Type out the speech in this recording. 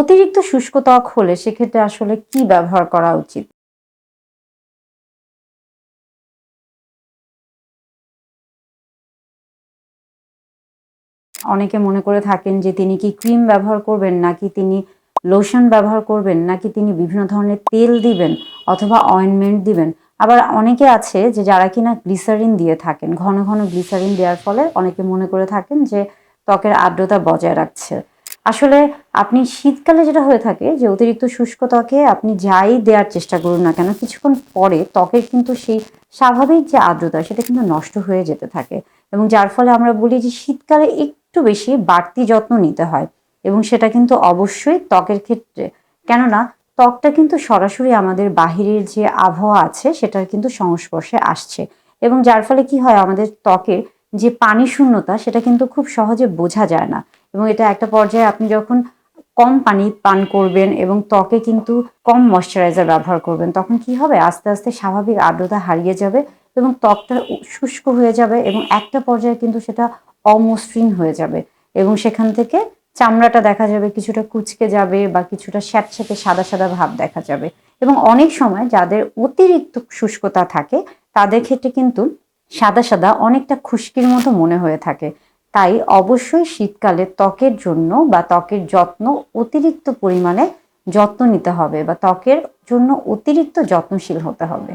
অতিরিক্ত শুষ্ক ত্বক হলে সেক্ষেত্রে আসলে কি ব্যবহার করা উচিত? অনেকে মনে করে থাকেন যে তিনি কি ক্রিম ব্যবহার করবেন, নাকি তিনি লোশন ব্যবহার করবেন, নাকি তিনি বিভিন্ন ধরনের তেল দিবেন অথবা অয়েনমেন্ট দিবেন। আবার অনেকে আছে যে যারা কিনা গ্লিসারিন দিয়ে থাকেন, ঘন ঘন গ্লিসারিন দেওয়ার ফলে অনেকে মনে করে থাকেন যে ত্বকের আর্দ্রতা বজায় রাখছে। আসলে আপনি শীতকালে যেটা হয়ে থাকে যে অতিরিক্ত শুষ্ক ত্বকে আপনি যাই দেওয়ার চেষ্টা করুন না কেন, কিছুক্ষণ পরে ত্বকের কিন্তু সেই স্বাভাবিক যে আর্দ্রতা সেটা কিন্তু নষ্ট হয়ে যেতে থাকে। এবং যার ফলে আমরা বলি যে শীতকালে একটু বেশি বাড়তি যত্ন নিতে হয়। এবং সেটা কিন্তু অবশ্যই ত্বকের ক্ষেত্রে। কেননা ত্বকটা কিন্তু সরাসরি আমাদের বাহিরের যে আবহাওয়া আছে সেটার কিন্তু সংস্পর্শে আসছে। এবং যার ফলে কি হয়, আমাদের ত্বকের যে পানি শূন্যতা সেটা কিন্তু খুব সহজে বোঝা যায় না। এবং এটা একটা পর্যায়ে আপনি যখন কম পানি পান করবেন এবং ত্বকে কিন্তু কম ময়শ্চারাইজার ব্যবহার করবেন, তখন কি হবে? আস্তে আস্তে স্বাভাবিক আর্দ্রতা হারিয়ে যাবে এবং ত্বকটা শুষ্ক হয়ে যাবে এবং একটা পর্যায়ে কিন্তু সেটা অমসৃণ হয়ে যাবে এবং সেখান থেকে চামড়াটা দেখা যাবে কিছুটা কুচকে যাবে বা কিছুটা স্যাঁতস্যাঁতে সাদা সাদা ভাব দেখা যাবে এবং অনেক সময় যাদের অতিরিক্ত শুষ্কতা থাকে, তাদের ক্ষেত্রে কিন্তু সাদা সাদা অনেকটা খুশকির মতো মনে হয়ে থাকে। তাই অবশ্যই শীতকালে ত্বকের জন্য বা ত্বকের যত্ন অতিরিক্ত পরিমাণে যত্ন নিতে হবে বা ত্বকের জন্য অতিরিক্ত যত্নশীল হতে হবে।